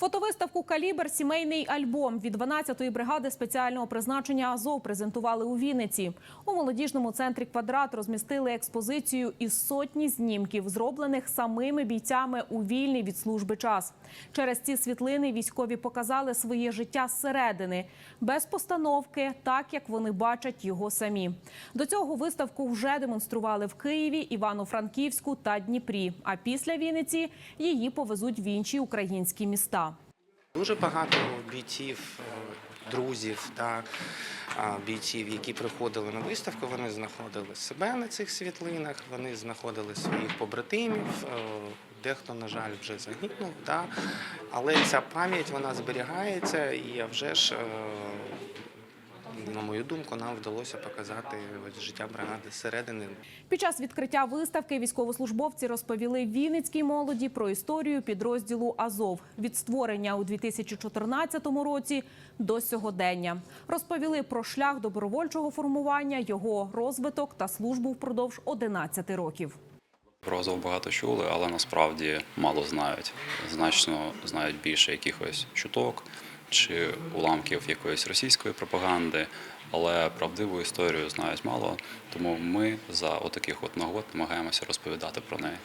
Фотовиставку Калібр сімейний альбом від 12-ї бригади спеціального призначення Азов презентували у Вінниці. У молодіжному центрі Квадрат розмістили експозицію із сотні знімків, зроблених самими бійцями у вільний від служби час. Через ці світлини військові показали своє життя зсередини, без постановки, так як вони бачать його самі. До цього виставку вже демонстрували в Києві, Івано-Франківську та Дніпрі. А після Вінниці її повезуть в інші українські міста. Дуже багато бійців, е, друзів та бійців, які приходили на виставку, вони знаходили себе на цих світлинах, вони знаходили своїх побратимів. е, Дехто, на жаль, вже загинув, да? але ця пам'ять вона зберігається, і я вже ж, мою думку, нам вдалося показати життя бригади зсередини. Під час відкриття виставки військовослужбовці розповіли Вінницькій молоді про історію підрозділу Азов від створення у 2014 році до сьогодення. Розповіли про шлях добровольчого формування, його розвиток та службу впродовж 11 років. Про Азов багато чули, але насправді мало знають. Значно знають більше якихось чуток чи уламків якоїсь російської пропаганди, але правдиву історію знають мало. Тому ми за отаких от нагод намагаємося розповідати про неї.